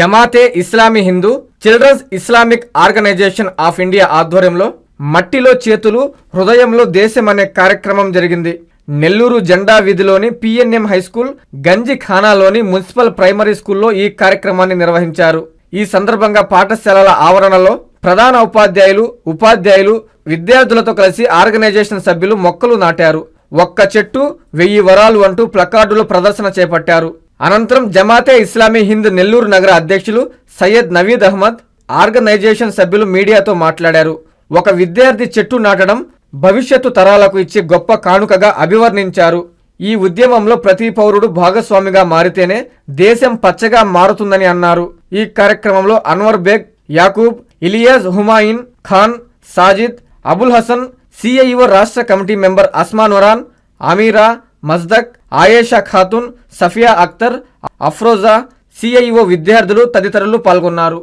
Jamaat-e Islami Hind children's Islamic organisation of India ఆధ్వర్యంలో మట్టిలో చేతులు హృదయంలో దేశం అనే కార్యక్రమం జరిగింది. నెల్లూరు జెండా వీధిలోని పిఎన్ఎం హైస్కూల్ గంజి ఖానాలోని మున్సిపల్ ప్రైమరీ స్కూల్లో ఈ కార్యక్రమాన్ని నిర్వహించారు. ఈ సందర్భంగా పాఠశాలల ఆవరణలో ప్రధాన ఉపాధ్యాయులు ఉపాధ్యాయులు విద్యార్థులతో కలిసి ఆర్గనైజేషన్ సభ్యులు మొక్కలు నాటారు. ఒక్క చెట్టు వెయ్యి వరాలు అంటూ ప్లకార్డులు ప్రదర్శన చేపట్టారు. అనంతరం జమాతే ఇస్లామీ హింద్ నెల్లూరు నగర అధ్యక్షులు సయ్యద్ నవీద్ అహ్మద్ ఆర్గనైజేషన్ సభ్యులు మీడియాతో మాట్లాడారు. ఒక విద్యార్థి చెట్టు నాటడం భవిష్యత్తు తరాలకు ఇచ్చే గొప్ప కానుకగా అభివర్ణించారు. ఈ ఉద్యమంలో ప్రతి పౌరుడు భాగస్వామిగా మారితేనే దేశం పచ్చగా మారుతుందని అన్నారు. ఈ కార్యక్రమంలో అన్వర్ బేగ్ యాకూబ్ ఇలియాజ్ హుమాయిన్ ఖాన్ సాజిద్ అబుల్ హసన్ సిఐఓ రాష్ట్ర committee member Asman Varan Amira Mazdak Ayesha Khatun Safia Akhtar Afroza SIO విద్యార్థులు తదితరులు పాల్గొన్నారు.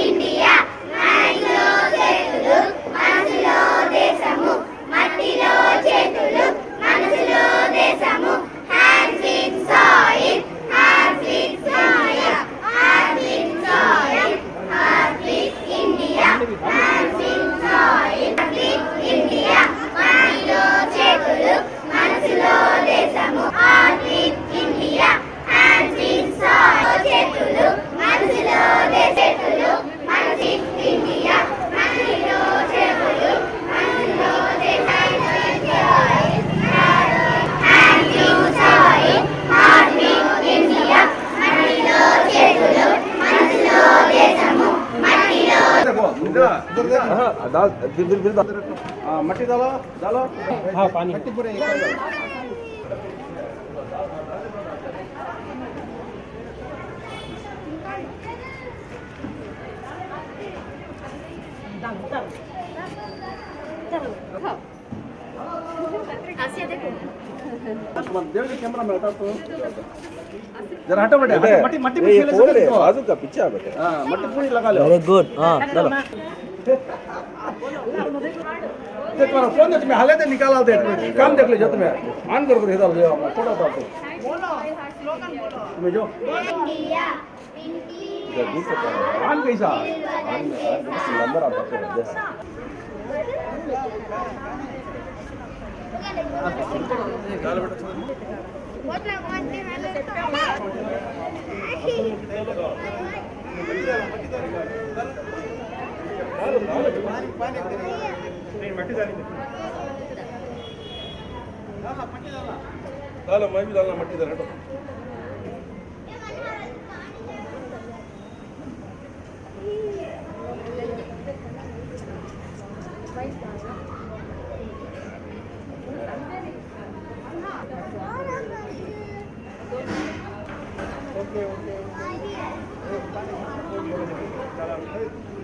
ఇండియా मट्टी डालो डालो। हाँ पानी। मट्टी पूरे कैमरा में हटा तो। जरा हटो बेटा मट्टी मट्टी से बाजू का पीछे बेटे। हाँ मट्टी पूरी लगा लो। वेरी गुड हाँ चलो। देख मारा फ़ोन देख मैं हाले दे निकाला देख काम देख ले जत मैं ऑन कर कर हिसाब ले आप थोड़ा सा बोलो स्लोगन बोलो मैं जो इंडिया ऑन कैसा ऑन नंबर आप बता दे डाल बेटा बहुत लगवाते हैं लोग చాలా మంచి దానిలో మట్టి తిరగటం ఓకే ఓకే చాలా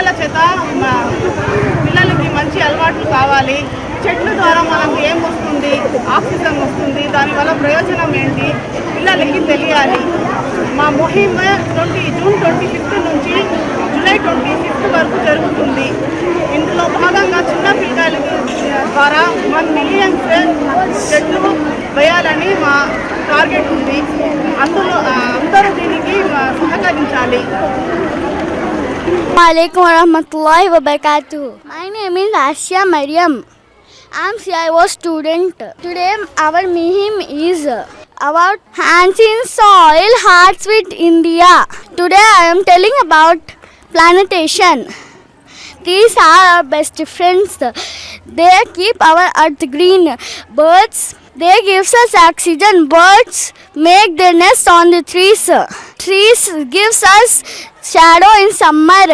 పిల్లల చేత పిల్లలకి మంచి అలవాట్లు కావాలి. చెట్ల ద్వారా మనకు ఏం వస్తుంది? దానివల్ల ప్రయోజనం ఏంటి? పిల్లలకి తెలియాలి. మా ముహిమ్ ట్వంటీ జూన్ ట్వంటీ ఫిఫ్త్ నుంచి జూలై ట్వంటీ ఫిఫ్త్ వరకు జరుగుతుంది. ఇందులో భాగంగా చిన్న పిల్లల ద్వారా వన్ మిలియన్స్ చెట్లు వేయాలని మా టార్గెట్ ఉంది. అందులో అందరూ దీనికి సహకరించాలి. Assalamualaikum warahmatullahi wabarakatuh. My name is Asya Mariam. I'm CIO student. Today our muhim is about hands in soil, hearts with India. Today I am telling about plantation. These are our best friends. They keep our earth green. Birds, they gives us oxygen. Birds make their nest on the trees. Trees gives us shadow in summer.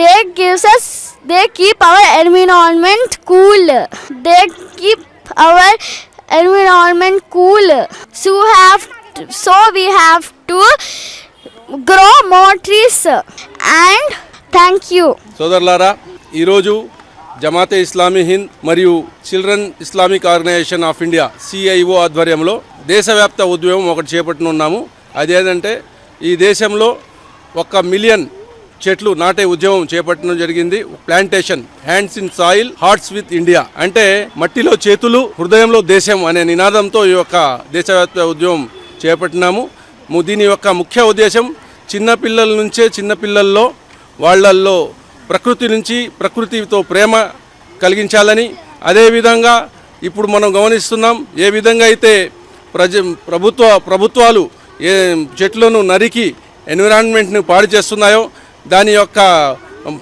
They gives us they keep our environment cool. They keep our environment cool. So have so we have to grow more trees. And thank you. సోదరులారా ఈరోజు జమాతే ఇస్లామీ హింద్ మరియు children Islamic organisation of India C I O ఆధ్వర్యంలో దేశవ్యాప్త ఉద్యమం ఒకటి చేపట్టనున్నాము అదేంటంటే ఈ దేశంలో ఒక మిలియన్ చెట్లు నాటే ఉద్యమం చేపట్టడం జరిగింది. Plantation hands in soil hearts with India. అంటే మట్టిలో చేతులు హృదయంలో దేశం అనే నినాదంతో ఈ యొక్క దేశవ్యాప్త ఉద్యమం చేపట్టినాము. దీని యొక్క ముఖ్య ఉద్దేశం చిన్నపిల్లల నుంచే చిన్నపిల్లల్లో వాళ్ళల్లో ప్రకృతి నుంచి ప్రకృతితో ప్రేమ కలిగించాలని అదేవిధంగా ఇప్పుడు మనం గమనిస్తున్నాం ఏ విధంగా అయితే ప్రజ ప్రభుత్వ ప్రభుత్వాలు ఏ చెట్లను నరికి ఎన్విరాన్మెంట్ని పాడు చేస్తున్నాయో దాని యొక్క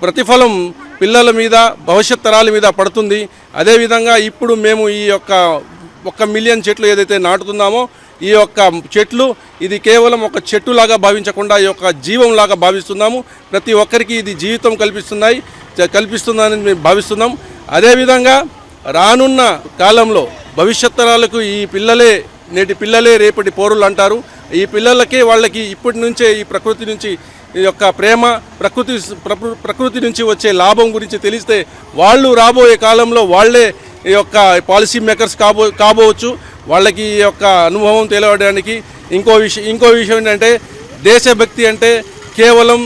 ప్రతిఫలం పిల్లల మీద భవిష్యత్ తరాల మీద పడుతుంది. అదేవిధంగా ఇప్పుడు మేము ఈ యొక్క ఒక మిలియన్ చెట్లు ఏదైతే నాటుతున్నామో ఈ యొక్క చెట్లు ఇది కేవలం ఒక చెట్టులాగా భావించకుండా ఈ యొక్క జీవంలాగా భావిస్తున్నాము. ప్రతి ఒక్కరికి ఇది జీవితం కల్పిస్తున్నాయి కల్పిస్తుందని మేము భావిస్తున్నాం. అదేవిధంగా రానున్న కాలంలో భవిష్యత్ తరాలకు ఈ పిల్లలే నేటి పిల్లలే రేపటి పౌరులు అంటారు. ఈ పిల్లలకే వాళ్ళకి ఇప్పటి నుంచే ఈ ప్రకృతి నుంచి ఈ యొక్క ప్రేమ ప్రకృతి ప్రకృతి నుంచి వచ్చే లాభం గురించి తెలిస్తే వాళ్ళు రాబోయే కాలంలో వాళ్ళే ఈ యొక్క పాలసీ మేకర్స్ కాబో కాబోవచ్చు. వాళ్ళకి ఈ యొక్క అనుభవం తెలియడానికి ఇంకో విషయం ఇంకో విషయం ఏంటంటే దేశభక్తి అంటే కేవలం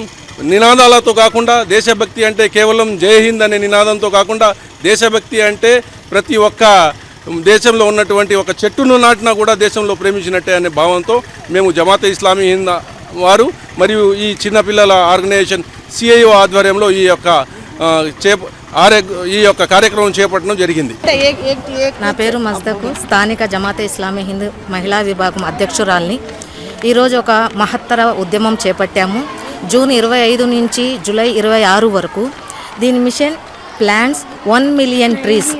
నినాదాలతో కాకుండా దేశభక్తి అంటే కేవలం జై హింద్ అనే నినాదంతో కాకుండా దేశభక్తి అంటే ప్రతి ఒక్క దేశంలో ఉన్నటువంటి ఒక చెట్టును నాటినా కూడా దేశంలో ప్రేమించినట్టే అనే భావంతో మేము జమాతే ఇస్లామీ హింద్ వారు మరియు ఈ చిన్నపిల్లల ఆర్గనైజేషన్ సిఐఓ ఆధ్వర్యంలో ఈ యొక్క చేప ఆరోగ్య ఈ యొక్క కార్యక్రమం చేపట్టడం జరిగింది. నా పేరు మజ్దకు స్థానిక జమాతే ఇస్లామీ హిందూ మహిళా విభాగం అధ్యక్షురాల్ని. ఈరోజు ఒక మహత్తర ఉద్యమం చేపట్టాము. జూన్ ఇరవై ఐదు నుంచి జూలై ఇరవై ఆరు వరకు దీని mission plants one million trees.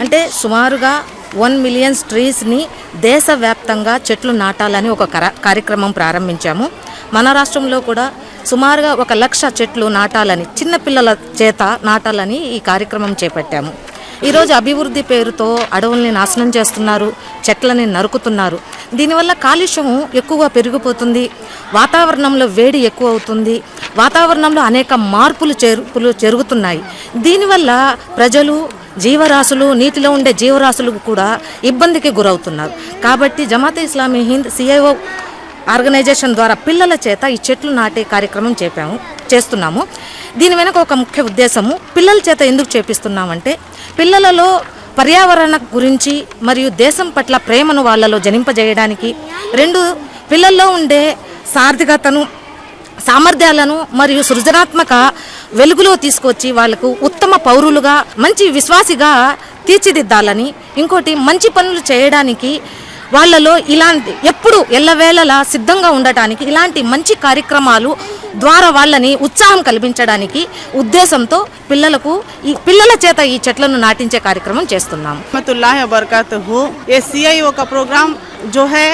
అంటే సుమారుగా వన్ మిలియన్స్ ట్రీస్ని దేశవ్యాప్తంగా చెట్లు నాటాలని ఒక కర- కార్యక్రమం ప్రారంభించాము. మన రాష్ట్రంలో కూడా సుమారుగా ఒక లక్ష చెట్లు నాటాలని చిన్నపిల్లల చేత నాటాలని ఈ కార్యక్రమం చేపట్టాము. ఈరోజు అభివృద్ధి పేరుతో అడవుల్ని నాశనం చేస్తున్నారు చెట్లని నరుకుతున్నారు. దీనివల్ల కాలుష్యం ఎక్కువగా పెరిగిపోతుంది వాతావరణంలో వేడి ఎక్కువ అవుతుంది వాతావరణంలో అనేక మార్పులు చేర్పులు జరుగుతున్నాయి. దీనివల్ల ప్రజలు జీవరాశులు నీటిలో ఉండే జీవరాశులు కూడా ఇబ్బందికి గురవుతున్నారు. కాబట్టి Jamaat-e Islami Hind C I O organisation ద్వారా పిల్లల చేత ఈ చెట్లు నాటే కార్యక్రమం చేపాము చేస్తున్నాము. దీని వెనక ఒక ముఖ్య ఉద్దేశము పిల్లల చేత ఎందుకు చేపిస్తున్నామంటే పిల్లలలో పర్యావరణ గురించి మరియు దేశం పట్ల ప్రేమను వాళ్ళలో జనింపజేయడానికి రెండు పిల్లల్లో ఉండే సార్థికతను సామర్థ్యాలను మరియు సృజనాత్మక వెలుగులో తీసుకొచ్చి వాళ్ళకు ఉత్తమ పౌరులుగా మంచి విశ్వాసిగా తీర్చిదిద్దాలని ఇంకోటి మంచి పనులు చేయడానికి వాళ్ళలో ఇలాంటి ఎప్పుడు ఎల్లవేళలా సిద్ధంగా ఉండటానికి ఇలాంటి మంచి కార్యక్రమాలు ద్వారా వాళ్ళని ఉత్సాహం కల్పించడానికి ఉద్దేశంతో పిల్లలకు ఈ పిల్లల చేత ఈ చెట్లను నాటించే కార్యక్రమం చేస్తున్నాము रहमतुल्लाह वबरकत ये सी का प्रोग्राम जो है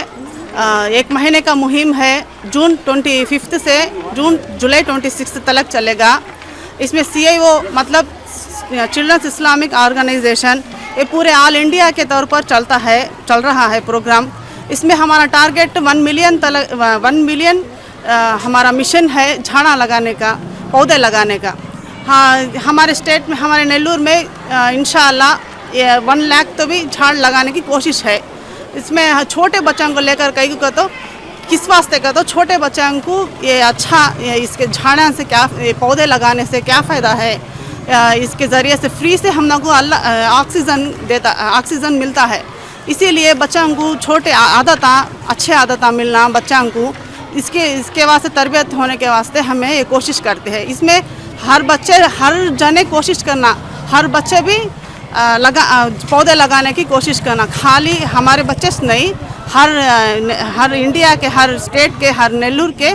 अ, एक महीने का मुहिम है जून ट्वेंटी फिफ्थ से जून जुलाई ट्वेंटी सिक्स तक चलेगा इसमें सी मतलब चिल्ड्रंस इस्लामिक ऑर्गेनाइजेशन ये पूरे ऑल इंडिया के तौर पर चलता है, चल रहा है प्रोग्राम इसमें हमारा टारगेट वन मिलियन तलक वन मिलियन हमारा मिशन है झाड़ा लगाने का, पौधे लगाने का। हाँ हमारे स्टेट में, हमारे नेल्लूर में इन वन लाख तो भी झाड़ लगाने की कोशिश है। इसमें छोटे बच्चों को लेकर कई को तो किस वास्ते का तो छोटे बच्चों को ये अच्छा ये इसके झाड़ा से क्या पौधे लगाने से क्या फ़ायदा है? इसके ज़रिए से फ्री से हम लोग को अल्लाह ऑक्सीजन देता ऑक्सीजन मिलता है। इसीलिए बच्चों को छोटे आदत, अच्छे आदत मिलना बच्चों को, इसके इसके वास्ते, तरबियत होने के वास्ते हमें ये कोशिश करते हैं। इसमें हर बच्चे, हर जने कोशिश करना, हर बच्चे भी लगा पौधे लगाने की कोशिश करना। खाली हमारे बच्चे नहीं, हर हर इंडिया के, हर स्टेट के, हर नेल्लूर के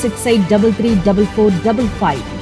six eight double three double four double five.